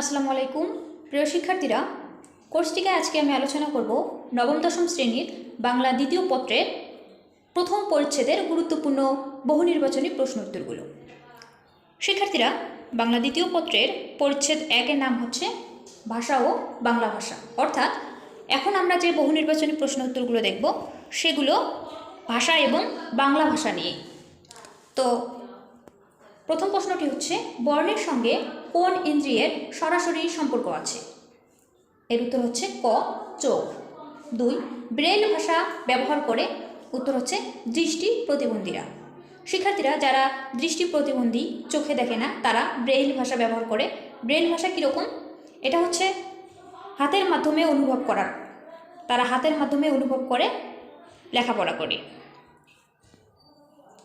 আসসালামু আলাইকুম। প্রিয় শিক্ষার্থীরা, কোর্সটিকে আজকে আমি আলোচনা করব নবম, দশম শ্রেণির বাংলা দ্বিতীয় পত্রের প্রথম পরিচ্ছেদের গুরুত্বপূর্ণ বহু নির্বাচনী প্রশ্ন উত্তরগুলো। শিক্ষার্থীরা, বাংলা দ্বিতীয় পত্রের পরিচ্ছেদ একের নাম হচ্ছে ভাষা ও বাংলা ভাষা। অর্থাৎ, এখন আমরা যে বহু নির্বাচনী প্রশ্ন উত্তরগুলো দেখব, সেগুলো ভাষা এবং বাংলা ভাষা নিয়ে তো, প্রথম প্রশ্নটি হচ্ছে, বর্ণের সঙ্গে কোন ইন্দ্রিয়ের সরাসরি সম্পর্ক আছে? এর উত্তর হচ্ছে ক, চোখ। দুই ব্রেল ভাষা ব্যবহার করে উত্তর হচ্ছে দৃষ্টি প্রতিবন্ধীরা। শিক্ষার্থীরা যারা দৃষ্টি প্রতিবন্ধী চোখে দেখে না, তারা ব্রেইল ভাষা ব্যবহার করে। ব্রেইল ভাষা কীরকম এটা হচ্ছে হাতের মাধ্যমে অনুভব করার। তারা হাতের মাধ্যমে অনুভব করে, লেখাপড়া করে।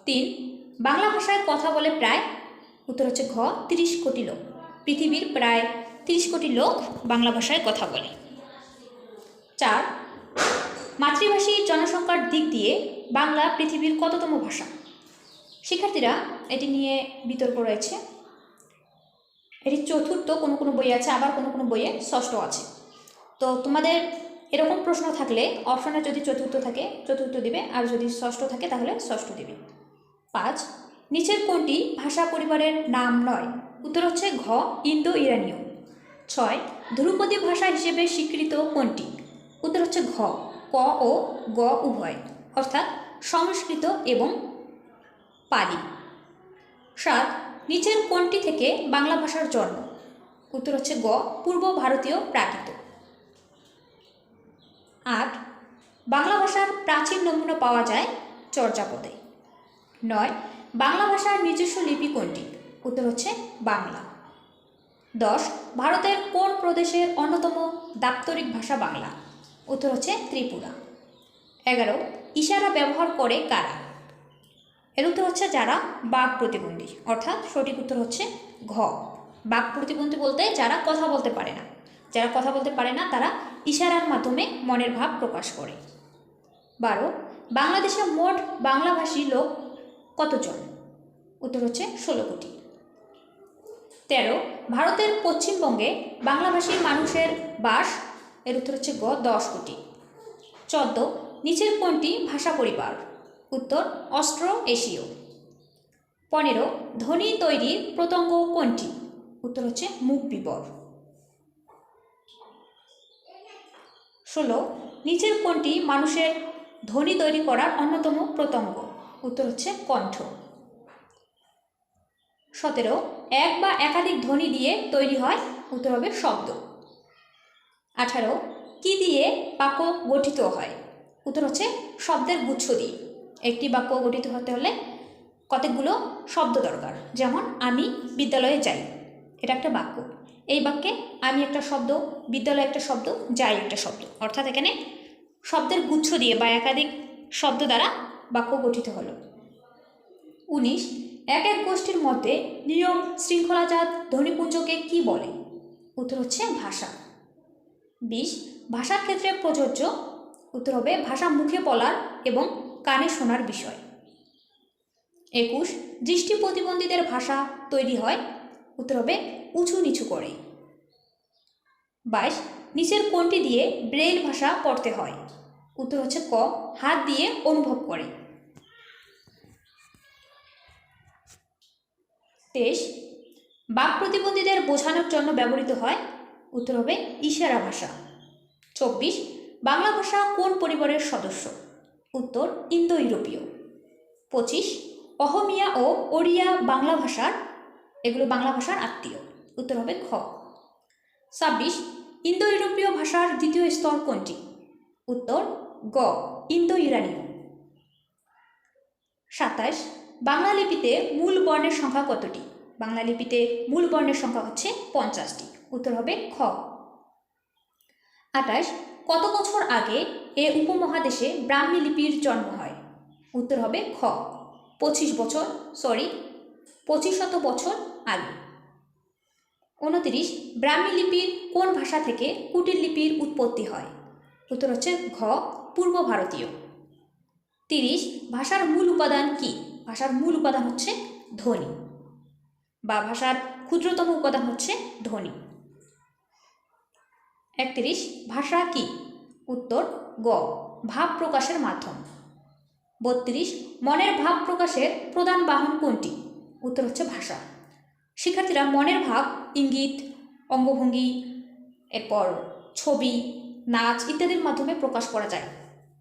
তিন, বাংলা ভাষায় কথা বলে প্রায়, উত্তর হচ্ছে ঘ, তিরিশ কোটি লোক। পৃথিবীর প্রায় তিরিশ কোটি লোক বাংলা ভাষায় কথা বলে। চার, মাতৃভাষী জনসংখ্যার দিক দিয়ে বাংলা পৃথিবীর কততম ভাষা? শিক্ষার্থীরা এটি নিয়ে বিতর্ক রয়েছে। এটি চতুর্থ কোনো কোনো বই আছে, আবার কোনো কোনো বইয়ে ষষ্ঠ আছে। তো তোমাদের এরকম প্রশ্ন থাকলে অপশনে যদি চতুর্থ থাকে, চতুর্থ দিবে, আর যদি ষষ্ঠ থাকে তাহলে ষষ্ঠ দিবে। পাঁচ, নিচের কোনটি ভাষা পরিবারের নাম নয়? উত্তর হচ্ছে ঘ ইন্দো ইরানীয় ছয় ধ্রুপদী ভাষা হিসেবে স্বীকৃত কোনটি? উত্তর হচ্ছে ঘ, ক ও গ উভয়, অর্থাৎ সংস্কৃত এবং পালি। সাত, নিচের কোনটি থেকে বাংলা ভাষার জন্ম? উত্তর হচ্ছে গ, পূর্ব ভারতীয় প্রাকৃত। আট, বাংলা ভাষার প্রাচীন নমুনা পাওয়া যায় চর্যাপদে। নয়, বাংলা ভাষার নিজস্ব লিপি কোনটি? উত্তর হচ্ছে বাংলা। দশ, ভারতের কোন প্রদেশের অন্যতম দাপ্তরিক ভাষা বাংলা? উত্তর হচ্ছে ত্রিপুরা। এগারো, ইশারা ব্যবহার করে কারা? এর উত্তর হচ্ছে যারা বাক প্রতিবন্ধী, অর্থাৎ সঠিক উত্তর হচ্ছে ঘ। বাক প্রতিবন্ধী বলতে যারা কথা বলতে পারে না। যারা কথা বলতে পারে না, তারা ইশারার মাধ্যমে মনের ভাব প্রকাশ করে। বারো, বাংলাদেশে মোট বাংলাভাষী লোক কতজন? উত্তর হচ্ছে ষোলো কোটি। তেরো, ভারতের পশ্চিমবঙ্গে বাংলাভাষী মানুষের বাস, এর উত্তর হচ্ছে গ, দশ কোটি। চোদ্দ, নিচের কোনটি ভাষা পরিবার? উত্তর অস্ট্রো এশীয় পনেরো, ধ্বনি তৈরির প্রতঙ্গ কোনটি? উত্তর হচ্ছে মুখ বিবর। ষোলো, নিচের কোনটি মানুষের ধ্বনি তৈরি করার অন্যতম প্রতঙ্গ উত্তর হচ্ছে কণ্ঠ। সতেরো, এক বা একাধিক ধ্বনি দিয়ে তৈরি হয় উত্তর হবে শব্দ। আঠারো, কি দিয়ে বাক্য গঠিত হয়? উত্তর হচ্ছে শব্দের গুচ্ছ দিয়ে। একটি বাক্য গঠিত হতে হলে কতকগুলো শব্দ দরকার? যেমন, আমি বিদ্যালয়ে যাই, এটা একটা বাক্য। এই বাক্যে আমি একটা শব্দ, বিদ্যালয়ে একটা শব্দ, যাই একটা শব্দ। অর্থাৎ এখানে শব্দের গুচ্ছ দিয়ে বা একাধিক শব্দ দ্বারা বাক্য গঠিত হলো। উনিশ এক এক গোষ্ঠীর মধ্যে নিয়ম শৃঙ্খলাজাত ধ্বনিপুঞ্জকে কি বলে? উত্তর হচ্ছে ভাষা। বিশ, ভাষার ক্ষেত্রে প্রযোজ্য। উত্তর হবে ভাষা মুখে বলার এবং কানে শোনার বিষয়। একুশ, দৃষ্টি প্রতিবন্ধীদের ভাষা তৈরি হয়। উত্তর হবে উঁচু নিচু করে। বাইশ, নিচের কোনটি দিয়ে ব্রেইল ভাষা পড়তে হয়। উত্তর হচ্ছে ক, হাত দিয়ে অনুভব করে। তেইশ। বাক প্রতিবন্ধীদের বোঝানোর জন্য ব্যবহৃত হয়, উত্তর হবে ইশারা ভাষা। চব্বিশ, বাংলা ভাষা কোন পরিবারের সদস্য? উত্তর ইন্দো ইউরোপীয় পঁচিশ, অহমিয়া ও ওড়িয়া বাংলা ভাষার, এগুলো বাংলা ভাষার আত্মীয়। উত্তর হবে খ ছাব্বিশ ইন্দো ইউরোপীয় ভাষার দ্বিতীয় স্তর কোনটি? উত্তর, গ ইন্দো ইরানীয় সাতাশ বাংলা লিপিতে মূল বর্ণের সংখ্যা কতটি? বাংলা লিপিতে মূল বর্ণের সংখ্যা হচ্ছে পঞ্চাশটি। উত্তর হবে খ। আঠাশ, কত বছর আগে এ উপমহাদেশে ব্রাহ্মী লিপির জন্ম হয়? উত্তর হবে খ। পঁচিশ বছর সরি পঁচিশ শত বছর আগে। উনত্রিশ, ব্রাহ্মী লিপির কোন ভাষা থেকে কুটির লিপির উৎপত্তি হয়? উত্তর হচ্ছে ঘ, পূর্ব ভারতীয়। তিরিশ, ভাষার মূল উপাদান কি? ভাষার মূল উপাদান হচ্ছে ধ্বনি বা ভাষার ক্ষুদ্রতম উপাদান হচ্ছে ধ্বনি। একত্রিশ, ভাষা কি? উত্তর, গ, ভাব প্রকাশের মাধ্যম। বত্রিশ, মনের ভাব প্রকাশের প্রধান বাহন কোনটি? উত্তর হচ্ছে ভাষা। শিক্ষার্থীরা মনের ভাব, ইঙ্গিত, অঙ্গভঙ্গি, এরপর ছবি, নাচ ইত্যাদির মাধ্যমে প্রকাশ করা যায়।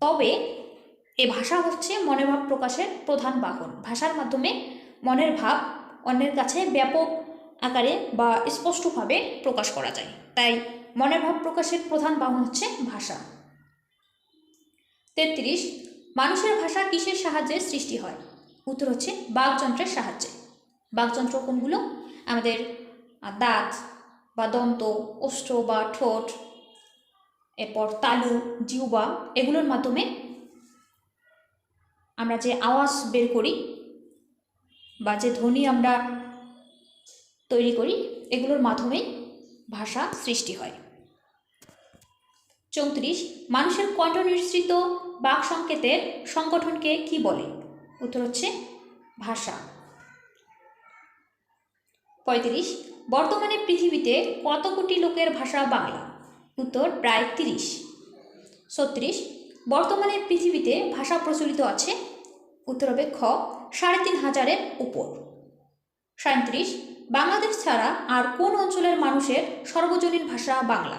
তবে এ ভাষা হচ্ছে মনের ভাব প্রকাশের প্রধান বাহন। ভাষার মাধ্যমে মনের ভাব অন্যের কাছে ব্যাপক আকারে বা স্পষ্টভাবে প্রকাশ করা যায়। তাই মনের ভাব প্রকাশের প্রধান বাহন হচ্ছে ভাষা। তেত্রিশ, মানুষের ভাষা কিসের সাহায্যে সৃষ্টি হয়? উত্তর হচ্ছে বাকযন্ত্রের সাহায্যে। বাকযন্ত্র কোনগুলো? আমাদের দাঁত বা দন্ত ওষ্ঠ বা ঠোঁট, এরপর তালু জিউবা এগুলোর মাধ্যমে আমরা যে আওয়াজ বের করি বা যে ধ্বনি আমরা তৈরি করি, এগুলোর মাধ্যমেই ভাষা সৃষ্টি হয়। চৌত্রিশ, মানুষের কণ্ঠ বাক সংকেতের সংগঠনকে কি বলে? উত্তর হচ্ছে ভাষা। পঁয়ত্রিশ, বর্তমানে পৃথিবীতে কত কোটি লোকের ভাষা বাংলা? উত্তর প্রায় তিরিশ। ছত্রিশ বর্তমানে পৃথিবীতে ভাষা প্রচলিত আছে, উত্তর হবে খ, সাড়ে তিন হাজারের উপর। সাঁত্রিশ বাংলাদেশ ছাড়া আর কোন অঞ্চলের মানুষের সর্বজনীন ভাষা বাংলা?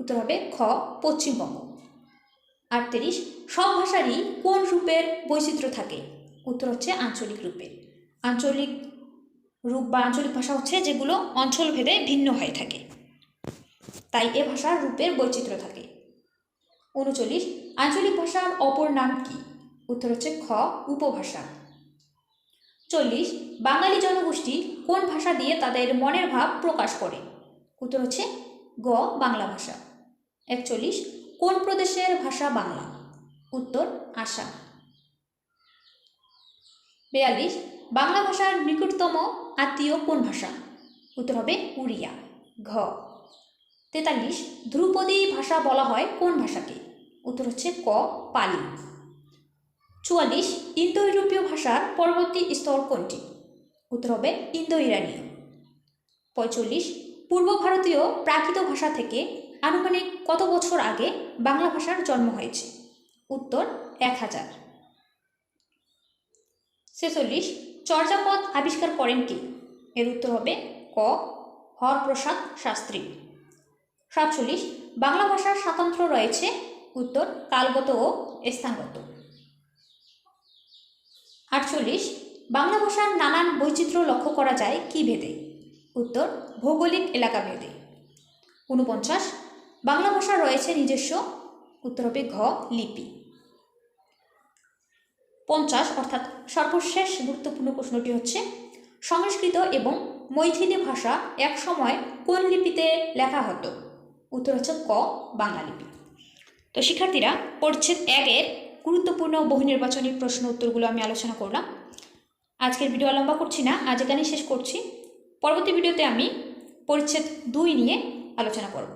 উত্তর হবে খ, পশ্চিমবঙ্গ। আটত্রিশ, সব ভাষারই কোন রূপের বৈচিত্র্য থাকে? উত্তর হচ্ছে আঞ্চলিক রূপের আঞ্চলিক রূপ বা আঞ্চলিক ভাষা হচ্ছে যেগুলো অঞ্চলভেদে ভিন্ন হয়ে থাকে। তাই এ ভাষার রূপের বৈচিত্র্য থাকে। উনচল্লিশ আঞ্চলিক ভাষার অপর নাম কি? উত্তর হচ্ছে খ, উপভাষা। চল্লিশ, বাঙালি জনগোষ্ঠী কোন ভাষা দিয়ে তাদের মনের ভাব প্রকাশ করে? উত্তর হচ্ছে গ, বাংলা ভাষা। একচল্লিশ, কোন প্রদেশের ভাষা বাংলা? উত্তর, আসাম। বেয়াল্লিশ, বাংলা ভাষার নিকটতম আত্মীয় কোন ভাষা? উত্তর হবে উড়িয়া, ঘ। তেতাল্লিশ, ধ্রুপদী ভাষা বলা হয় কোন ভাষাকে? উত্তর হচ্ছে ক, পালি। চুয়াল্লিশ ইন্দো ইউরোপীয় ভাষার পরবর্তী স্তর কোনটি? উত্তর হবে ইন্দো ইরানীয় পঁয়তাল্লিশ পূর্ব ভারতীয় প্রাকৃত ভাষা থেকে আনুমানিক কত বছর আগে বাংলা ভাষার জন্ম হয়েছে? উত্তর, এক হাজার। ছেচল্লিশ, চর্যাপদ আবিষ্কার করেন কি? এর উত্তর হবে ক, হরপ্রসাদ শাস্ত্রী। সাতচল্লিশ, বাংলা ভাষার স্বাতন্ত্র্য রয়েছে উত্তর কালগত ও স্থানগত। আটচল্লিশ, বাংলা ভাষার নানান বৈচিত্র্য লক্ষ্য করা যায় কি ভেদে? উত্তর, ভৌগোলিক এলাকা ভেদে। ঊনপঞ্চাশ, বাংলা ভাষা রয়েছে নিজস্ব? উত্তর হবে ঘ, লিপি। পঞ্চাশ, অর্থাৎ সর্বশেষ গুরুত্বপূর্ণ প্রশ্নটি হচ্ছে, সংস্কৃত এবং মৈথিলি ভাষা এক সময় কোন লিপিতে লেখা হতো? উত্তর হচ্ছে ক, বাংলা লিপি। তো শিক্ষার্থীরা পরিচ্ছেদ একের গুরুত্বপূর্ণ বহু নির্বাচনী প্রশ্ন উত্তরগুলো আমি আলোচনা করলাম। আজকের ভিডিও আলম্বা করছি না, আজ এখানেই শেষ করছি। পরবর্তী ভিডিওতে আমি পরিচ্ছেদ দুই নিয়ে আলোচনা করব।